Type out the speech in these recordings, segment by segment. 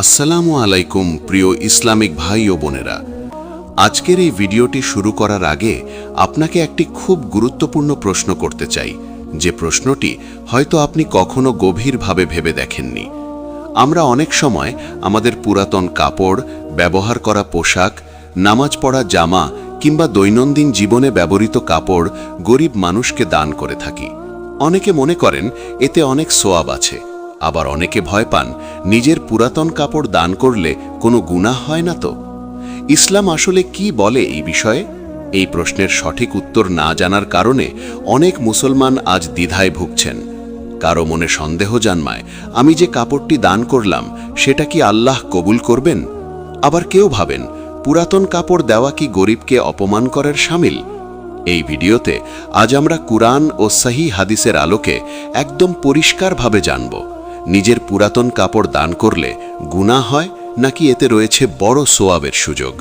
আসসালামু আলাইকুম, প্রিয় ইসলামিক ভাই ও বোনেরা। আজকের এই ভিডিওটি শুরু করার আগে আপনাকে একটি খুব গুরুত্বপূর্ণ প্রশ্ন করতে চাই। যে প্রশ্নটি হয়তো আপনি কখনো গভীরভাবে ভেবে দেখেননি। আমরা অনেক সময় আমাদের পুরাতন কাপড়, ব্যবহার করা পোশাক, নামাজ পড়া জামা কিংবা দৈনন্দিন জীবনে ব্যবহৃত কাপড় গরিব মানুষকে দান করে থাকি। অনেকে মনে করেন এতে অনেক সোয়াব আছে। আবার অনেকে ভয় পান, নিজের পুরাতন কাপড় দান করলে কোনো গুনাহ হয় না তো? ইসলাম আসলে কি বলে এই বিষয়ে? এই প্রশ্নের সঠিক উত্তর না জানার কারণে অনেক মুসলমান আজ দ্বিধায় ভুগছেন। কারও মনে সন্দেহ জন্মায়, আমি যে কাপড়টি দান করলাম, সেটা কি আল্লাহ কবুল করবেন? আবার কেউ ভাবেন, পুরাতন কাপড় দেওয়া কি গরিবকে অপমান করার সামিল? এই ভিডিওতে আজ আমরা কুরআন ও সহি হাদিসের আলোকে একদম পরিষ্কারভাবে জানব। নিজের পুরাতন কাপড় দান করলে গুনাহ হয় নাকি এতে রয়েছে বড় সোয়াবের সুযোগ?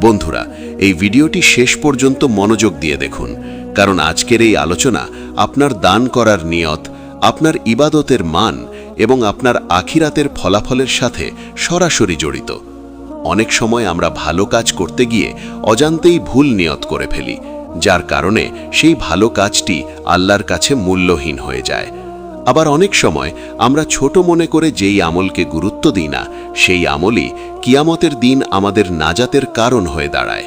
বন্ধুরা, এই ভিডিওটি শেষ পর্যন্ত মনোযোগ দিয়ে দেখুন, কারণ আজকের এই আলোচনা আপনার দান করার নিয়ত, আপনার ইবাদতের মান এবং আপনার আখিরাতের ফলাফলের সাথে সরাসরি জড়িত। অনেক সময় আমরা ভালো কাজ করতে গিয়ে অজান্তেই ভুল নিয়ত করে ফেলি, যার কারণে সেই ভালো কাজটি আল্লাহর কাছে মূল্যহীন হয়ে যায়। আবার অনেক সময় আমরা ছোট মনে করে যেই আমলকে গুরুত্ব দিই না, সেই আমলই কিয়ামতের দিন আমাদের নাজাতের কারণ হয়ে দাঁড়ায়।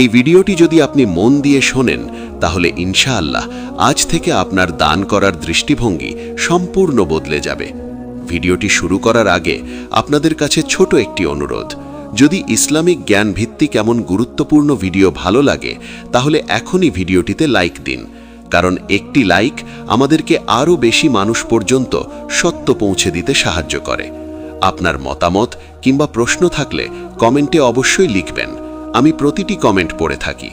এই ভিডিওটি যদি আপনি মন দিয়ে শোনেন, তাহলে ইনশাআল্লাহ আজ থেকে আপনার দান করার দৃষ্টিভঙ্গি সম্পূর্ণ বদলে যাবে। ভিডিওটি শুরু করার আগে আপনাদের কাছে ছোট একটি অনুরোধ। যদি ইসলামিক জ্ঞান ভিত্তিক এমন গুরুত্বপূর্ণ ভিডিও ভালো লাগে, তাহলে এখনই ভিডিওটিতে লাইক দিন। কারণ একটি লাইক আমাদেরকে আরও বেশি মানুষ পর্যন্ত সত্য পৌঁছে দিতে সাহায্য করে। আপনার মতামত কিংবা প্রশ্ন থাকলে কমেন্টে অবশ্যই লিখবেন। আমি প্রতিটি কমেন্ট পড়ে থাকি।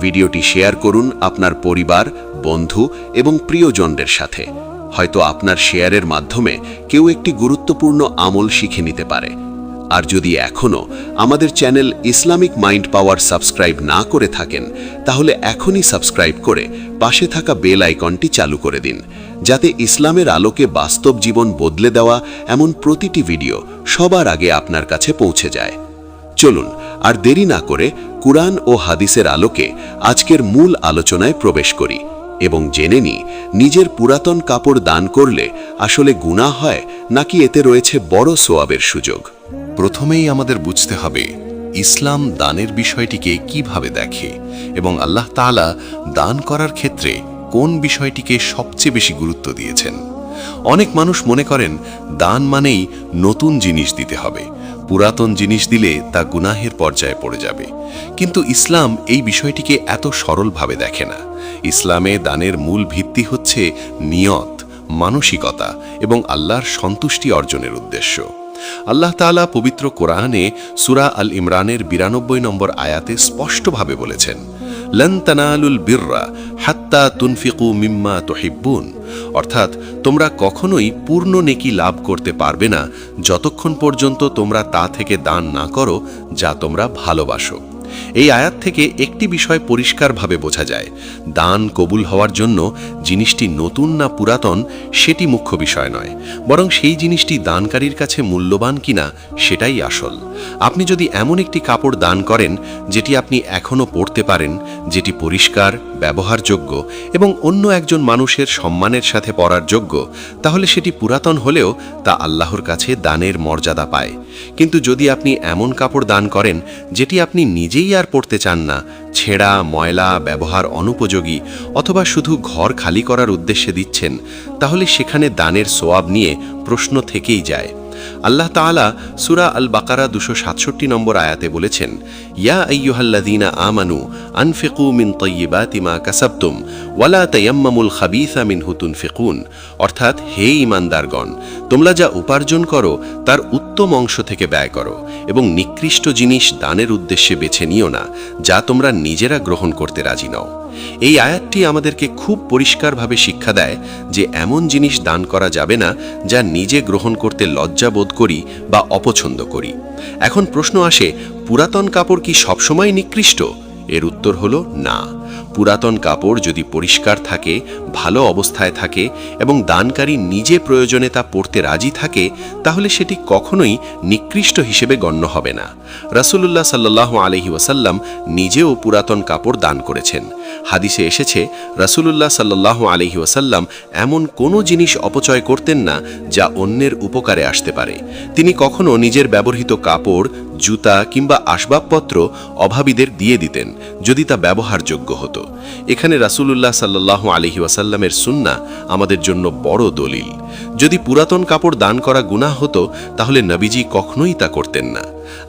ভিডিওটি শেয়ার করুন আপনার পরিবার, বন্ধু এবং প্রিয়জনদের সাথে। হয়তো আপনার শেয়ারের মাধ্যমে কেউ একটি গুরুত্বপূর্ণ আমল শিখে নিতে পারে। আর যদি এখনও আমাদের channel Islamic mind power subscribe না করে থাকেন, তাহলে এখনই সাবস্ক্রাইব করে পাশে থাকা বেল আইকনটি চালু করে দিন, যাতে ইসলামের আলোকে বাস্তব জীবন বদলে দেওয়া এমন প্রতিটি ভিডিও সবার আগে আপনার কাছে পৌঁছে যায়। চলুন, আর দেরি না করে কুরআন ও হাদিসের আলোকে আজকের মূল আলোচনায় প্রবেশ করি এবং জেনে নিই, নিজের পুরাতন কাপড় দান করলে আসলে গুণা হয় নাকি এতে রয়েছে বড় সোয়াবের সুযোগ। প্রথমেই আমাদের বুঝতে হবে, ইসলাম দানের বিষয়টিকে কীভাবে দেখে এবং আল্লাহ তাআলা দান করার ক্ষেত্রে কোন বিষয়টিকে সবচেয়ে বেশি গুরুত্ব দিয়েছেন। অনেক মানুষ মনে করেন, দান মানেই নতুন জিনিস দিতে হবে, পুরাতন জিনিস দিলে তা গুনাহের পর্যায়ে পড়ে যাবে। কিন্তু ইসলাম এই বিষয়টিকে এত সরলভাবে দেখে না। ইসলামে দানের মূল ভিত্তি হচ্ছে নিয়ত, মানসিকতা এবং আল্লাহর সন্তুষ্টি অর্জনের উদ্দেশ্য। আল্লাহ তালা পবিত্র কোরআনে সুরা আল ইমরানের বিরানব্বই নম্বর আয়াতে স্পষ্টভাবে বলেছেন, লন তানালুল বিররা হাত্তা তুনফিকু মিম্মা তহিব্বুন। অর্থাৎ, তোমরা কখনোই পূর্ণ নেকি লাভ করতে পারবে না যতক্ষণ পর্যন্ত তোমরা তা থেকে দান না করো যা তোমরা ভালোবাসো। এই আয়াত থেকে একটি বিষয় পরিষ্কারভাবে বোঝা যায়। দান কবুল হওয়ার জন্য জিনিসটি নতুন না পুরাতন সেটি মুখ্য বিষয় নয়। বরং সেই জিনিসটি দানকারীর কাছে মূল্যবান কিনা সেটাই আসল। আপনি যদি এমন একটি কাপড় দান করেন, যেটি আপনি এখনও পরতে পারেন, যেটি পরিষ্কার ব্যবহারযোগ্য এবং অন্য একজন মানুষের সম্মানের সাথে পরার যোগ্য, তাহলে সেটি পুরাতন হলেও তা আল্লাহর কাছে দানের মর্যাদা পায়। কিন্তু যদি আপনি এমন কাপড় দান করেন, যেটি আপনি নিজেই আর পড়তে চান না, ছেঁড়া, ময়লা, ব্যবহার অনুপযোগী অথবা শুধু ঘর খালি করার উদ্দেশ্যে দিচ্ছেন, তাহলে সেখানে দানের সোয়াব নিয়ে প্রশ্ন থেকেই যায়। আল্লাহ তাআলা সুরা আল বাকারা দুশো সাতষট্টি নম্বর আয়াতে বলেছেন, ইয়া আইয়ুহাল্লাযীনা আমানু আনফিকু মিন তয়্যিবাতি মা কাসাবতুম ওয়ালা তায়াম্মামুল খাবিসা মিনহু তুনফিকুন। অর্থাৎ, হে ইমানদারগণ তোমরা যা উপার্জন করো, তার উত্তম অংশ থেকে ব্যয় করো এবং নিকৃষ্ট জিনিস দানের উদ্দেশ্যে বেছে নিও না, যা তোমরা নিজেরা গ্রহণ করতে রাজি নও। এই আয়াতটি আমাদেরকে খুব পরিষ্কারভাবে শিক্ষা দেয় যে এমন জিনিস দান করা যাবে না যা নিজে গ্রহণ করতে লজ্জা বোধ করি বা অপছন্দ করি। এখন প্রশ্ন আসে, পুরাতন কাপড় কি সবসময় নিকৃষ্ট? এর উত্তর হল না। পুরাতন কাপড় যদি পরিষ্কার থাকে, ভালো অবস্থায় থাকে এবং দানকারী নিজে প্রয়োজনে তা পড়তে রাজি থাকে, তাহলে সেটি কখনোই নিকৃষ্ট হিসেবে গণ্য হবে না। রাসূলুল্লাহ সাল্লাহ আলহি ওয়াসাল্লাম নিজেও পুরাতন কাপড় দান করেছেন। হাদিসে এসেছে, রাসূলুল্লাহ সাল্লাহ আলহি ওয়াসাল্লাম এমন কোনো জিনিস অপচয় করতেন না যা অন্যের উপকারে আসতে পারে। তিনি কখনো নিজের ব্যবহৃত কাপড় জুতা কিংবা আসবাবপত্র অভাবীদের দিয়ে দিতেন, যদি তা ব্যবহারযোগ্য হতো। এখানে রাসূলুল্লাহ সাল্লাহ আলহি ওয়াসাল্লামের সুন্না আমাদের জন্য বড় দলিল। যদি পুরাতন কাপড় দান করা গুনাহ হতো, তাহলে নবীজি কখনোই তা করতেন না।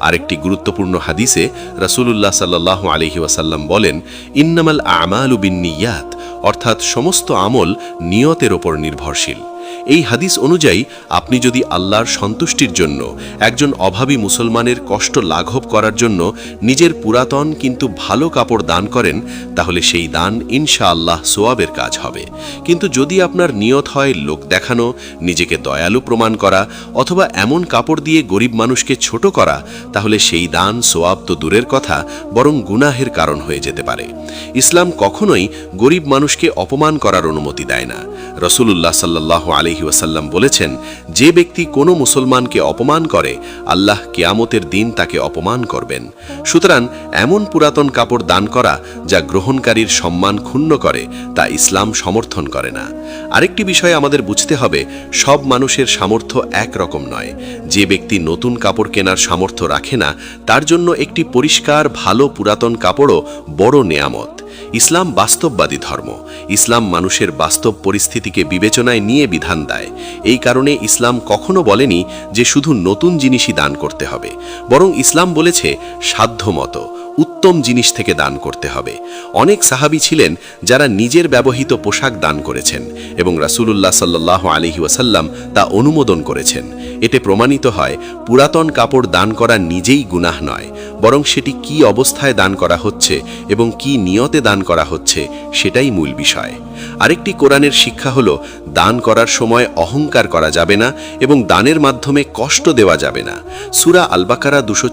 আরেকটি গুরুত্বপূর্ণ হাদিসে রাসূলুল্লাহ সাল্লাহ আলহি ওয়াসাল্লাম বলেন, ইন্নামাল আমালু বিন্নিয়াত অর্থাৎ সমস্ত আমল নিয়তের ওপর নির্ভরশীল। এই হাদিস অনুযায়ী, আপনি যদি আল্লাহর সন্তুষ্টির জন্য একজন অভাবী মুসলমানের কষ্ট লাঘব করার জন্য নিজের পুরাতন কিন্তু ভালো কাপড় দান করেন, তাহলে সেই দান ইনশা আল্লাহ সোয়াবের কাজ হবে। কিন্তু যদি আপনার নিয়ত হয় লোক দেখানো, নিজেকে দয়ালু প্রমাণ করা, অথবা এমন কাপড় দিয়ে গরিব মানুষকে ছোট করা, তাহলে সেই দান সোয়াব তো দূরের কথা, বরং গুনাহের কারণ হয়ে যেতে পারে। ইসলাম কখনোই গরিব মানুষকে অপমান করার অনুমতি দেয় না। রসুল্লাহ সাল্লাহ আলহি ওয়াসাল্লাম বলেছেন, যে ব্যক্তি কোনো মুসলমানকে অপমান করে, আল্লাহ কেয়ামতের দিন তাকে অপমান করবেন। সুতরাং এমন পুরাতন কাপড় দান করা, যা গ্রহণকারীর সম্মান ক্ষুণ্ণ করে, তা ইসলাম সমর্থন করে না। আরেকটি বিষয় আমাদের বুঝতে হবে, সব মানুষের সামর্থ্য একরকম নয়। যে ব্যক্তি নতুন কাপড় কেনার সামর্থ্য রাখে না, তার জন্য একটি পরিষ্কার, ভালো পুরাতন কাপড়ও বড় নেয়ামত। ইসলাম বাস্তববাদী ধর্ম। ইসলাম মানুষের বাস্তব পরিস্থিতিকে বিবেচনায় নিয়ে বিধান দেয়। এই কারণে ইসলাম কখনো বলেনি যে শুধু নতুন জিনিসই দান করতে হবে। বরং ইসলাম বলেছে সাধ্যমতো। উত্তম জিনিস থেকে দান করতে হবে। অনেক সাহাবি ছিলেন যারা নিজের ব্যবহৃত পোশাক দান করেছেন এবং রাসুলুল্লাহ সাল্লাহ আলহি ওয়াসাল্লাম তা অনুমোদন করেছেন। এতে প্রমাণিত হয়, পুরাতন কাপড় দান করা নিজেই গুনাহ নয়, বরং সেটি কি অবস্থায় দান করা হচ্ছে এবং কি নিয়তে দান করা হচ্ছে সেটাই মূল বিষয়। আরেকটি কোরআনের শিক্ষা হল, দান করার সময় অহংকার করা যাবে না এবং দানের মাধ্যমে কষ্ট দেওয়া যাবে না। সুরা আলবাকারা দুশো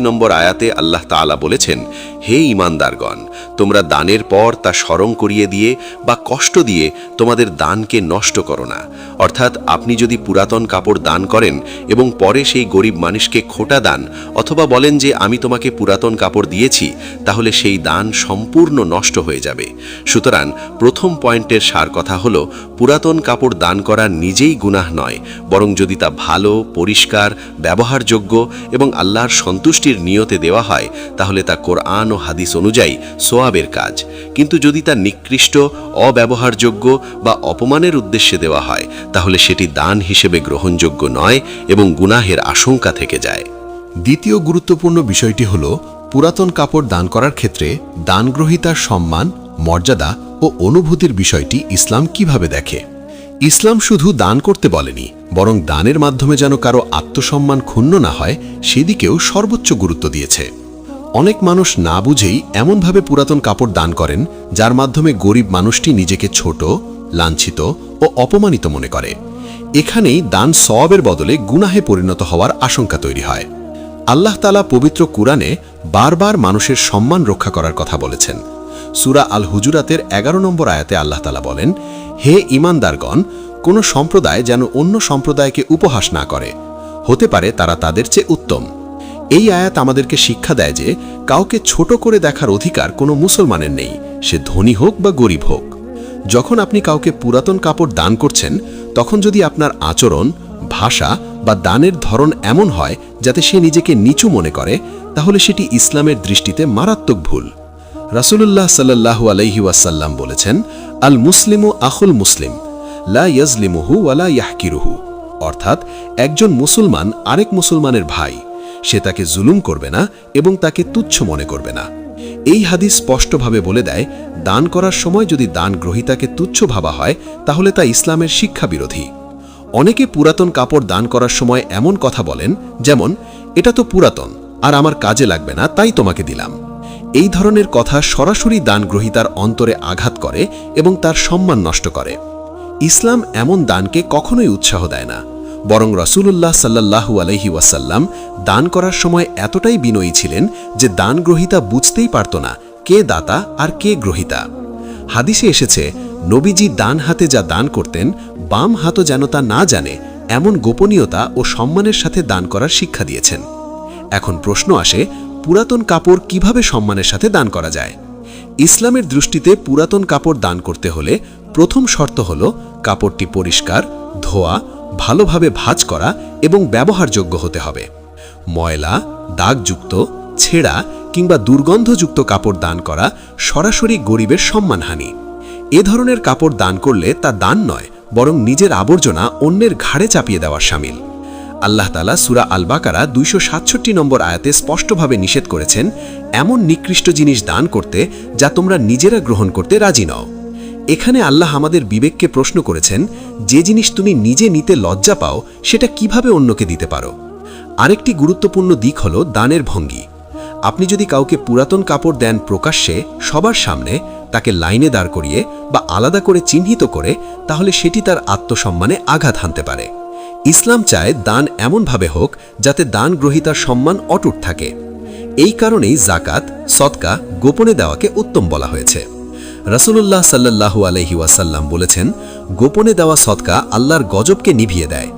নম্বর আয়াতে আল্লাহ তালা বলেছেন হে ইমানদারগণ, তোমরা দানের পর তা স্মরণ করিয়ে দিয়ে বা কষ্ট দিয়ে তোমাদের দানকে নষ্ট করো না। অর্থাৎ আপনি যদি পুরাতন কাপড় দান করেন এবং পরে সেই গরিব মানুষকে খোটা দান, অথবা বলেন যে, আমি তোমাকে পুরাতন কাপড় দিয়েছি, তাহলে সেই দান সম্পূর্ণ নষ্ট হয়ে যাবে। সুতরাং প্রথম পয়েন্টের সার কথা হলো, পুরাতন কাপড় দান করা নিজেই গুনাহ নয়, বরং যদি তা ভালো, পরিষ্কার, ব্যবহারযোগ্য এবং আল্লাহর সন্তুষ্টির নিয়তে দেওয়া হয়, তাহলে তা কোরআন ও হাদিস অনুযায়ী সোয়াবের কাজ। কিন্তু যদি তা নিকৃষ্ট, অব্যবহারযোগ্য বা অপমানের উদ্দেশ্যে দেওয়া হয়, তাহলে সেটি দান হিসেবে গ্রহণযোগ্য নয় এবং গুনাহের আশঙ্কা থেকে যায়। দ্বিতীয় গুরুত্বপূর্ণ বিষয়টি হল, পুরাতন কাপড় দান করার ক্ষেত্রে দানগ্রহিতার সম্মান, মর্যাদা ও অনুভূতির বিষয়টি ইসলাম কীভাবে দেখে? ইসলাম শুধু দান করতে বলেনি, বরং দানের মাধ্যমে যেন কারও আত্মসম্মান ক্ষুণ্ণ না হয়, সেদিকেও সর্বোচ্চ গুরুত্ব দিয়েছে। অনেক মানুষ না বুঝেই এমনভাবে পুরাতন কাপড় দান করেন, যার মাধ্যমে গরিব মানুষটি নিজেকে ছোট, লাঞ্ছিত ও অপমানিত মনে করে। এখানেই দান সওয়াবের বদলে গুনাহে পরিণত হওয়ার আশঙ্কা তৈরি হয়। আল্লাহ তালা পবিত্র কুরআনে বারবার মানুষের সম্মান রক্ষা করার কথা বলেছেন। সুরা আল হুজুরাতের এগারো নম্বর আয়াতে আল্লাহ তালা বলেন, হে ইমানদারগণ কোনো সম্প্রদায় যেন অন্য সম্প্রদায়কে উপহাস না করে। হতে পারে তারা তাদের চেয়ে উত্তম। এই আয়াত আমাদেরকে শিক্ষা দেয় যে কাউকে ছোট করে দেখার অধিকার কোনো মুসলমানের নেই। সে ধনী হোক বা গরিব হোক। যখন আপনি কাউকে পুরাতন কাপড় দান করছেন, তখন যদি আপনার আচরণ, ভাষা বা দানের ধরন এমন হয় যাতে সে নিজেকে নিচু মনে করে, তাহলে সেটি ইসলামের দৃষ্টিতে মারাত্মক ভুল। রাসুলুল্লাহ সাল্লাহু আলহি ওয়াসাল্লাম বলেছেন, আল মুসলিমু আখুল মুসলিম, লা ইয়াজলিমুহু ওয়ালা ইয়াহকিরুহু। অর্থাৎ একজন মুসলমান আরেক মুসলমানের ভাই। সে তাকে জুলুম করবে না এবং তাকে তুচ্ছ মনে করবে না। এই হাদিস স্পষ্টভাবে বলে দেয়, দান করার সময় যদি দান গ্রহীতাকে তুচ্ছ ভাবা হয়, তাহলে তা ইসলামের শিক্ষা বিরোধী অনেকে পুরাতন কাপড় দান করার সময় এমন কথা বলেন, যেমন, এটা তো পুরাতন, আর আমার কাজে লাগবে না, তাই তোমাকে দিলাম। এই ধরনের কথা সরাসরি দান গ্রহীতার অন্তরে আঘাত করে এবং তার সম্মান নষ্ট করে। ইসলাম এমন দানকে কখনোই উৎসাহ দেয় না। বরং রসুল্লাহ সাল্লাহু আলহি ওয়াসাল্লাম দান করার সময় এতটাই বিনয়ী ছিলেন যে দান গ্রহীতা বুঝতেই পারত না কে দাতা আর কে গ্রহিতা। হাদিসে এসেছে, নবীজি ডান হাতে যা দান করতেন, বাম হাতও যেন তা না জানে, এমন গোপনীয়তা ও সম্মানের সাথে দান করার শিক্ষা দিয়েছেন। এখন প্রশ্ন আসে, পুরাতন কাপড় কীভাবে সম্মানের সাথে দান করা যায়? ইসলামের দৃষ্টিতে পুরাতন কাপড় দান করতে হলে প্রথম শর্ত হল কাপড়টি পরিষ্কার, ধোয়া ভালোভাবে ভাঁজ করা এবং ব্যবহারযোগ্য হতে হবে। ময়লা, দাগযুক্ত, ছেঁড়া কিংবা দুর্গন্ধযুক্ত কাপড় দান করা সরাসরি গরিবের সম্মানহানি। এ ধরনের কাপড় দান করলে তা দান নয়, বরং নিজের আবর্জনা অন্যের ঘাড়ে চাপিয়ে দেওয়ার সামিল। আল্লাহ তালা সুরা আল বাকারা দুইশো সাতষট্টি নম্বর আয়াতে স্পষ্টভাবে নিষেধ করেছেন, এমন নিকৃষ্ট জিনিস দান করতে যা তোমরা নিজেরা গ্রহণ করতে রাজি নও। এখানে আল্লাহ আমাদের বিবেককে প্রশ্ন করেছেন, যে জিনিস তুমি নিজে নিতে লজ্জা পাও, সেটা কীভাবে অন্যকে দিতে পারো? আরেকটি গুরুত্বপূর্ণ দিক হল দানের ভঙ্গি। আপনি যদি কাউকে পুরাতন কাপড় দেন প্রকাশ্যে, সবার সামনে, তাকে লাইনে দাঁড় করিয়ে বা আলাদা করে চিহ্নিত করে, তাহলে সেটি তার আত্মসম্মানে আঘাত হানতে পারে। ইসলাম চায় দান এমনভাবে হোক, যাতে দান গ্রহীতার সম্মান অটুট থাকে। এই কারণেই জাকাত সৎকা গোপনে দেওয়াকে উত্তম বলা হয়েছে। রাসূলুল্লাহ সাল্লাল্লাহু আলহি ওয়াসাল্লাম বলেছেন, গোপনে দেওয়া সৎকা আল্লাহর গজবকে নিভিয়ে দেয়।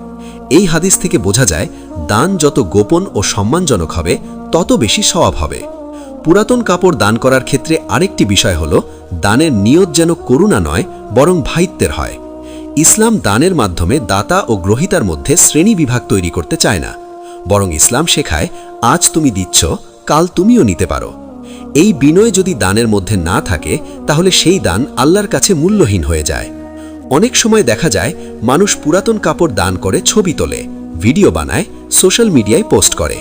এই হাদিস থেকে বোঝা যায়, দান যত গোপন ও সম্মানজনক হবে, তত বেশি সওয়াব হবে। পুরাতন কাপড় দান করার ক্ষেত্রে আরেকটি বিষয় হল, দানের নিয়ত যেন করুণা নয়, বরং ভাইত্বের হয়। ইসলাম দানের মাধ্যমে দাতা ও গ্রহিতার মধ্যে শ্রেণি বিভাগ তৈরি করতে চায় না। বরং ইসলাম শেখায়, আজ তুমি দিচ্ছ, কাল তুমিও নিতে পারো। এই বিনয় যদি দানের মধ্যে না থাকে, তাহলে সেই দান আল্লাহর কাছে মূল্যহীন হয়ে যায়। অনেক সময় দেখা যায়, মানুষ পুরাতন কাপড় দান করে ছবি তোলে, ভিডিও বানায়, সোশ্যাল মিডিয়ায় পোস্ট করে।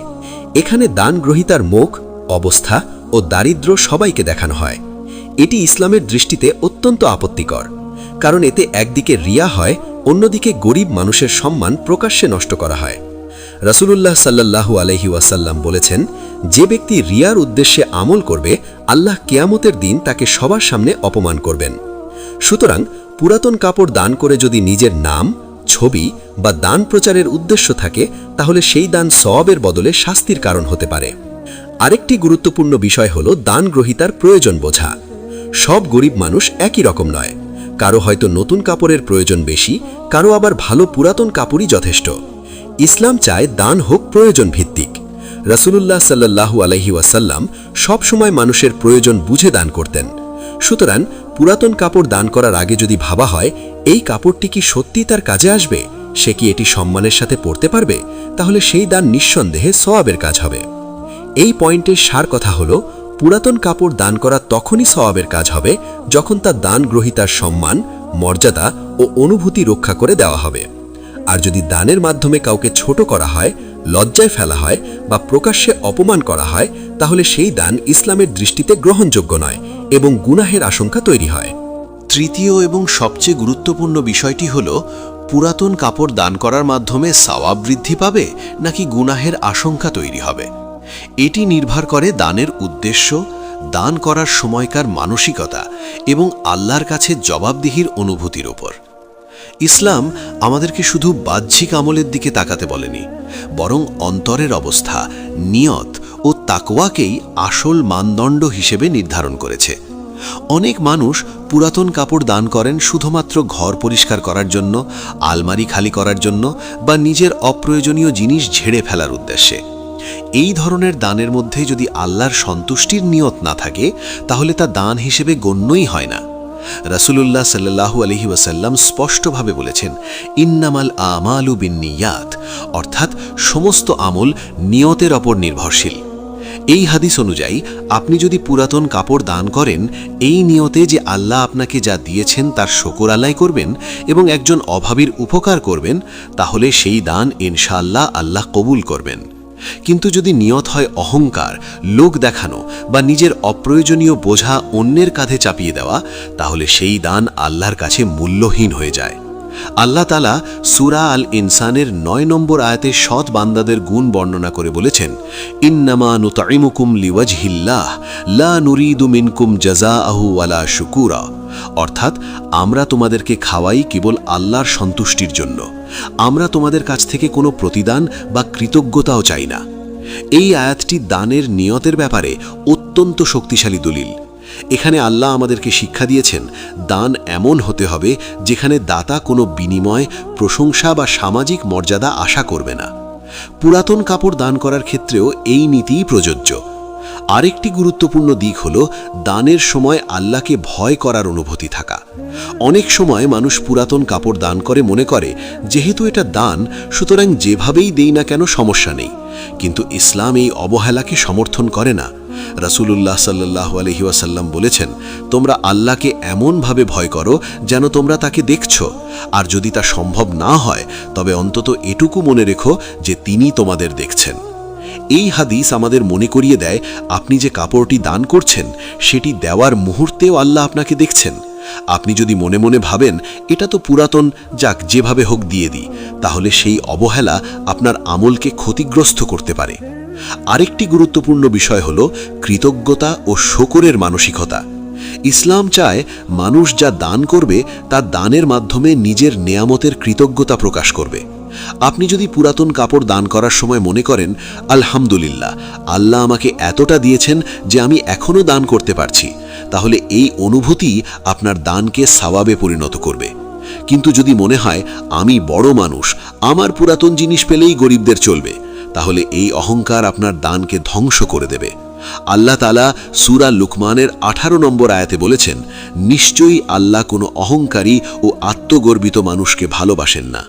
এখানে দান গ্রহিতার মুখ, অবস্থা ও দারিদ্র সবাইকে দেখানো হয়। এটি ইসলামের দৃষ্টিতে অত্যন্ত আপত্তিকর, কারণ এতে একদিকে রিয়া হয়, অন্যদিকে গরিব মানুষের সম্মান প্রকাশ্যে নষ্ট করা হয়। রাসূলুল্লাহ সাল্লাল্লাহু আলহি ওয়াসাল্লাম বলেছেন, যে ব্যক্তি রিয়ার উদ্দেশ্যে আমল করবে, আল্লাহ কেয়ামতের দিন তাকে সবার সামনে অপমান করবেন। সুতরাং পুরাতন কাপড় দান করে যদি নিজের নাম, ছবি বা দান প্রচারের উদ্দেশ্য থাকে, তাহলে সেই দান সওয়াবের বদলে শাস্তির কারণ হতে পারে। আরেকটি গুরুত্বপূর্ণ বিষয় হল দান গ্রহিতার প্রয়োজন বোঝা। সব গরিব মানুষ একই রকম নয়। কারও হয়তো নতুন কাপড়ের প্রয়োজন বেশি, কারও আবার ভালো পুরাতন কাপড়ই যথেষ্ট। ইসলাম চায় দান হোক প্রয়োজন ভিত্তিক। রাসূলুল্লাহ সাল্লাল্লাহু আলহি ওয়াসাল্লাম সবসময় মানুষের প্রয়োজন বুঝে দান করতেন। সুতরাং পুরাতন কাপড় দান করার আগে যদি ভাবা হয়, এই কাপড়টি কি সত্যি তার কাজে আসবে? সে কি এটি সম্মানের সাথে পড়তে পারবে? তাহলে সেই দান নিঃসন্দেহে সওয়াবের কাজ হবে। এই পয়েন্টের সার কথা হলো, পুরাতন কাপড় দান করা তখনই সওয়াবের কাজ হবে যখন তা দান গ্রহীতার সম্মান, মর্যাদা ও অনুভূতি রক্ষা করে দেওয়া হবে। আর যদি দানের মাধ্যমে কাউকে ছোট করা হয়, লজ্জায় ফেলা হয় বা প্রকাশ্যে অপমান করা হয়, তাহলে সেই দান ইসলামের দৃষ্টিতে গ্রহণযোগ্য নয় এবং গুনাহের আশঙ্কা তৈরি হয়। তৃতীয় এবং সবচেয়ে গুরুত্বপূর্ণ বিষয়টি হল, পুরাতন কাপড় দান করার মাধ্যমে সাওয়াব বৃদ্ধি পাবে নাকি গুনাহের আশঙ্কা তৈরি হবে? এটি নির্ভর করে দানের উদ্দেশ্য, দান করার সময়কার মানসিকতা এবং আল্লাহর কাছে জবাবদিহির অনুভূতির ওপর ইসলাম আমাদেরকে শুধু বাহ্যিক আমলের দিকে তাকাতে বলেনি, বরং অন্তরের অবস্থা, নিয়ত ও তাকওয়াকেই আসল মানদণ্ড হিসেবে নির্ধারণ করেছে। অনেক মানুষ পুরাতন কাপড় দান করেন শুধুমাত্র ঘর পরিষ্কার করার জন্য, আলমারি খালি করার জন্য বা নিজের অপ্রয়োজনীয় জিনিস ঝেড়ে ফেলার উদ্দেশ্যে। এই ধরনের দানের মধ্যে যদি আল্লাহর সন্তুষ্টির নিয়ত না থাকে, তাহলে তা দান হিসেবে গণ্যই হয় না। রাসুলুল্লাহ সাল্লাহু আলহি ওয়াসাল্লাম স্পষ্টভাবে বলেছেন, ইন্নামাল আমালু বিন্নিয়াত অর্থাৎ সমস্ত আমল নিয়তের ওপর নির্ভরশীল। এই হাদিস অনুযায়ী, আপনি যদি পুরাতন কাপড় দান করেন, এই নিয়তে যে আল্লাহ আপনাকে যা দিয়েছেন তার শকর আল্লাহ করবেন এবং একজন অভাবীর উপকার করবেন, তাহলে সেই দান ইনশাআল্লাহ আল্লাহ কবুল করবেন। কিন্তু যদি নিয়ত হয় অহংকার, লোক দেখানো বা নিজের অপ্রয়োজনীয় বোঝা অন্যের কাঁধে চাপিয়ে দেওয়া, তাহলে সেই দান আল্লাহর কাছে মূল্যহীন হয়ে যায়। আল্লাহ তালা সুরা আল ইনসানের নয় নম্বর আয়াতে সৎ বান্দাদের গুণ বর্ণনা করে বলেছেন, ইন্নামা নুতাইমুকুম লিওয়াজহিল্লাহ, লা নুরিদু মিনকুম জাজা আহু ওয়ালা শুকুরা। অর্থাৎ আমরা তোমাদেরকে খাওয়াই কেবল আল্লাহর সন্তুষ্টির জন্য। আমরা তোমাদের কাছ থেকে কোনো প্রতিদান বা কৃতজ্ঞতাও চাই না। এই আয়াতটি দানের নিয়তের ব্যাপারে অত্যন্ত শক্তিশালী দলিল। এখানে আল্লাহ আমাদেরকে শিক্ষা দিয়েছেন, দান এমন হতে হবে যেখানে দাতা কোনো বিনিময়, প্রশংসা বা সামাজিক মর্যাদা আশা করবে না। পুরাতন কাপড় দান করার ক্ষেত্রেও এই নীতিই প্রযোজ্য। আরেকটি গুরুত্বপূর্ণ দিক হল দানের সময় আল্লাহকে ভয় করার অনুভূতি থাকা। অনেক সময় মানুষ পুরাতন কাপড় দান করে মনে করে, যেহেতু এটা দান, সুতরাং যেভাবেই দেই না কেন সমস্যা নেই। কিন্তু ইসলাম এই অবহেলাকে সমর্থন করে না। রাসূলুল্লাহ সাল্লাহ আলহিউসাল্লাম বলেছেন, তোমরা আল্লাহকে এমনভাবে ভয় করো যেন তোমরা তাকে দেখছ। আর যদি তা সম্ভব না হয়, তবে অন্তত এটুকু মনে রেখো যে তিনি তোমাদের দেখছেন। এই হাদিস আমাদের মনে করিয়ে দেয়, আপনি যে কাপড়টি দান করছেন, সেটি দেওয়ার মুহূর্তেও আল্লাহ আপনাকে দেখছেন। আপনি যদি মনে মনে ভাবেন, এটা তো পুরাতন, যাক, যেভাবে হোক দিয়ে দিই, তাহলে সেই অবহেলা আপনার আমলকে ক্ষতিগ্রস্ত করতে পারে। আরেকটি গুরুত্বপূর্ণ বিষয় হল কৃতজ্ঞতা ও শকরের মানসিকতা। ইসলাম চায় মানুষ যা দান করবে, তা দানের মাধ্যমে নিজের নেয়ামতের কৃতজ্ঞতা প্রকাশ করবে। আপনি যদি পুরাতন কাপড় দান করার সময় মনে করেন, আলহামদুলিল্লাহ, আল্লাহ আমাকে এতটা দিয়েছেন যে আমি এখনও দান করতে পারছি, তাহলে এই অনুভূতি আপনার দানকে সাওয়াবে পরিণত করবে। কিন্তু যদি মনে হয়, আমি বড় মানুষ, আমার পুরাতন জিনিস পেলেই গরিবদের চলবে, তাহলে এই অহংকার আপনার দানকে ধ্বংস করে দেবে। আল্লাহ তালা সুরা লুকমানের আঠারো নম্বর আয়াতে বলেছেন, নিশ্চয়ই আল্লাহ কোনো অহংকারী ও আত্মগর্বিত মানুষকে ভালোবাসেন না।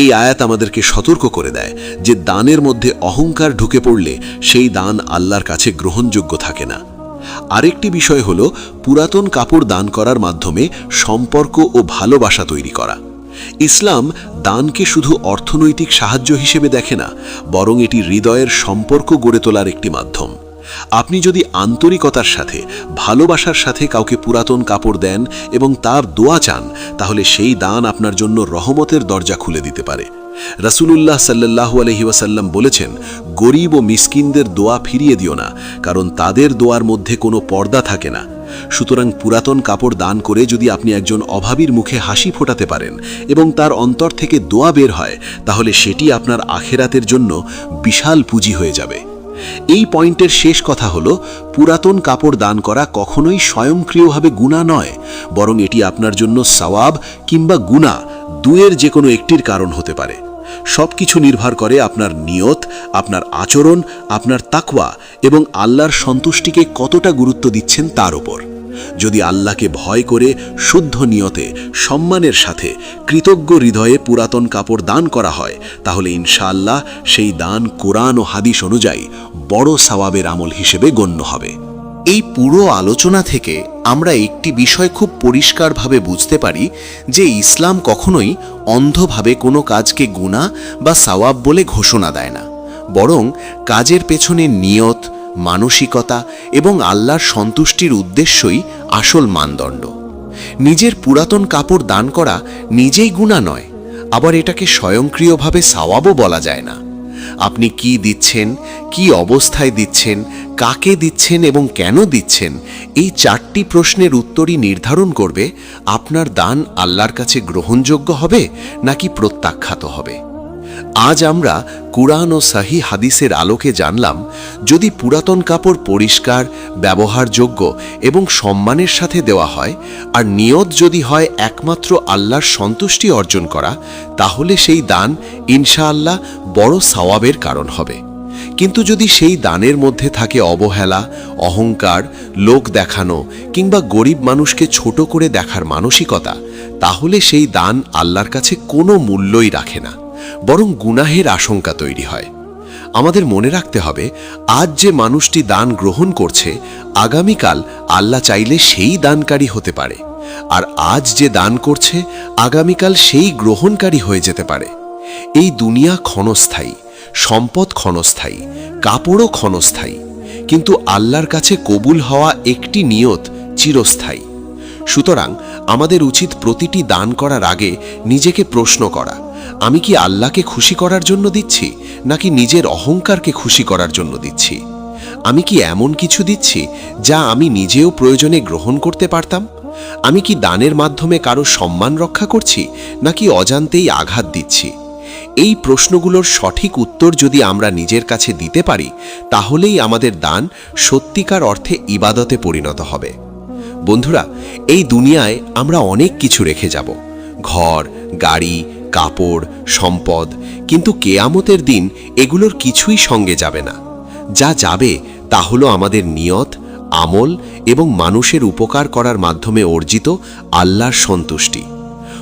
এই আয়াত আমাদেরকে সতর্ক করে দেয় যে দানের মধ্যে অহংকার ঢুকে পড়লে সেই দান আল্লাহর কাছে গ্রহণযোগ্য থাকে না। আরেকটি বিষয় হল পুরাতন কাপড় দান করার মাধ্যমে সম্পর্ক ও ভালোবাসা তৈরি করা। ইসলাম দানকে শুধু অর্থনৈতিক সাহায্য হিসেবে দেখে না, বরং এটি হৃদয়ের সম্পর্ক গড়ে তোলার একটি মাধ্যম। আপনি যদি আন্তরিকতার সাথে, ভালোবাসার সাথে কাউকে পুরাতন কাপড় দেন এবং তার দোয়া চান, তাহলে সেই দান আপনার জন্য রহমতের দরজা খুলে দিতে পারে। রাসূলুল্লাহ সাল্লাহু ওয়াসাল্লাম বলেছেন, গরিব ও মিসকিনদের দোয়া ফিরিয়ে দিও না, কারণ তাদের দোয়ার মধ্যে কোনো পর্দা থাকে না। সুতরাং পুরাতন কাপড় দান করে যদি আপনি একজন অভাবীর মুখে হাসি ফোটাতে পারেন এবং তার অন্তর থেকে দোয়া বের হয়, তাহলে সেটি আপনার আখেরাতের জন্য বিশাল পুঁজি হয়ে যাবে। এই পয়েন্টের শেষ কথা হল, পুরাতন কাপড় দান করা কখনোই স্বয়ংক্রিয়ভাবে গুণা নয়, বরং এটি আপনার জন্য সওয়াব কিংবা গুণা দুয়ের যে কোনো একটির কারণ হতে পারে। সব কিছু নির্ভর করে আপনার নিয়ত, আপনার আচরণ, আপনার তাকওয়া এবং আল্লাহর সন্তুষ্টিকে কতটা গুরুত্ব দিচ্ছেন তার ওপর যদি আল্লাহকে ভয় করে শুদ্ধ নিয়তে, সম্মানের সাথে, কৃতজ্ঞ হৃদয়ে পুরাতন কাপড় দান করা হয়, তাহলে ইনশাআল্লাহ সেই দান কোরআন ও হাদিস অনুযায়ী বড় সওয়াবের আমল হিসেবে গণ্য হবে। এই পুরো আলোচনা থেকে আমরা একটি বিষয় খুব পরিষ্কারভাবে বুঝতে পারি যে ইসলাম কখনোই অন্ধভাবে কোনো কাজকে গুণা বা সাওয়াব বলে ঘোষণা দেয় না। বরং কাজের পেছনে নিয়ত মানসিকতা এবং আল্লাহর সন্তুষ্টির উদ্দেশ্যই আসল মানদণ্ড। নিজের পুরাতন কাপড় দান করা নিজেই গুণা নয়, আবার এটাকে স্বয়ংক্রিয়ভাবে সাওয়াবও বলা যায় না। আপনি কি দিচ্ছেন, কি অবস্থায় দিচ্ছেন, কাকে দিচ্ছেন এবং কেন দিচ্ছেন, এই চারটি প্রশ্নের উত্তরই নির্ধারণ করবে, আপনার দান আল্লাহর কাছে গ্রহণযোগ্য হবে নাকি প্রত্যাখ্যাত হবে। আজ আমরা কুরআন ও সাহি হাদিসের আলোকে জানলাম, যদি পুরাতন কাপড় পরিষ্কার, ব্যবহারযোগ্য এবং সম্মানের সাথে দেওয়া হয়, আর নিয়ত যদি হয় একমাত্র আল্লাহর সন্তুষ্টি অর্জন করা, তাহলে সেই দান ইনশাআল্লাহ বড় সওয়াবের কারণ হবে। কিন্তু যদি সেই দানের মধ্যে থাকে অবহেলা, অহংকার, লোক দেখানো কিংবা গরিব মানুষকে ছোট করে দেখার মানসিকতা, তাহলে সেই দান আল্লাহর কাছে কোনো মূল্যই রাখে না। বরং গুনাহের আশঙ্কা তৈরি হয়। আমাদের মনে রাখতে হবে, আজ যে মানুষটি দান গ্রহণ করছে, আগামীকাল আল্লাহ চাইলে সেই দানকারী হতে পারে। আর আজ যে দান করছে, আগামীকাল সেই গ্রহণকারী হয়ে যেতে পারে। এই দুনিয়া ক্ষণস্থায়ী, সম্পদ ক্ষণস্থায়ী, কাপড়ও ক্ষণস্থায়ী, কিন্তু আল্লাহর কাছে কবুল হওয়া একটি নিয়ত চিরস্থায়ী। সুতরাং আমাদের উচিত প্রতিটি দান করার আগে নিজেকে প্রশ্ন করা আমি কি আল্লাহকে খুশি করার জন্য দিচ্ছি, নাকি নিজের অহংকারকে খুশি করার জন্য দিচ্ছি? আমি কি এমন কিছু দিচ্ছি, যা আমি নিজেও প্রয়োজনে গ্রহণ করতে পারতাম? আমি কি দানের মাধ্যমে কারও সম্মান রক্ষা করছি, নাকি অজান্তেই আঘাত দিচ্ছি? এই প্রশ্নগুলোর সঠিক উত্তর যদি আমরা নিজের কাছে দিতে পারি, তাহলেই আমাদের দান সত্যিকার অর্থে ইবাদতে পরিণত হবে। বন্ধুরা, এই দুনিয়ায় আমরা অনেক কিছু রেখে যাব। ঘর, গাড়ি কাপড়, সম্পদ, কিন্তু কেয়ামতের দিন এগুলোর কিছুই সঙ্গে যাবে না। যা যাবে তা হলো আমাদের নিয়ত, আমল এবং মানুষের উপকার করার মাধ্যমে অর্জিত আল্লাহর সন্তুষ্টি।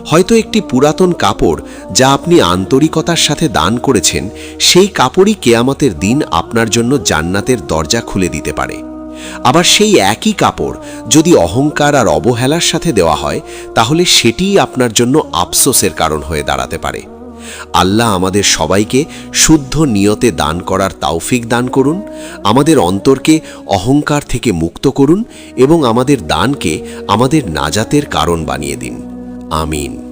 হয়তো একটি পুরাতন কাপড় যা আপনি আন্তরিকতার সাথে দান করেছেন, সেই কাপড়ই কেয়ামতের দিন আপনার জন্য জান্নাতের দরজা খুলে দিতে পারে। আবার সেই একই কাপড় যদি অহংকার আর অবহেলার সাথে দেওয়া হয়, তাহলে সেটিই আপনার জন্য আফসোসের কারণ হয়ে দাঁড়াতে পারে। আল্লাহ আমাদের সবাইকে শুদ্ধ নিয়তে দান করার তাওফিক দান করুন, আমাদের অন্তরকে অহংকার থেকে মুক্ত করুন এবং আমাদের দানকে আমাদের নাজাতের কারণ বানিয়ে দিন। আমিন।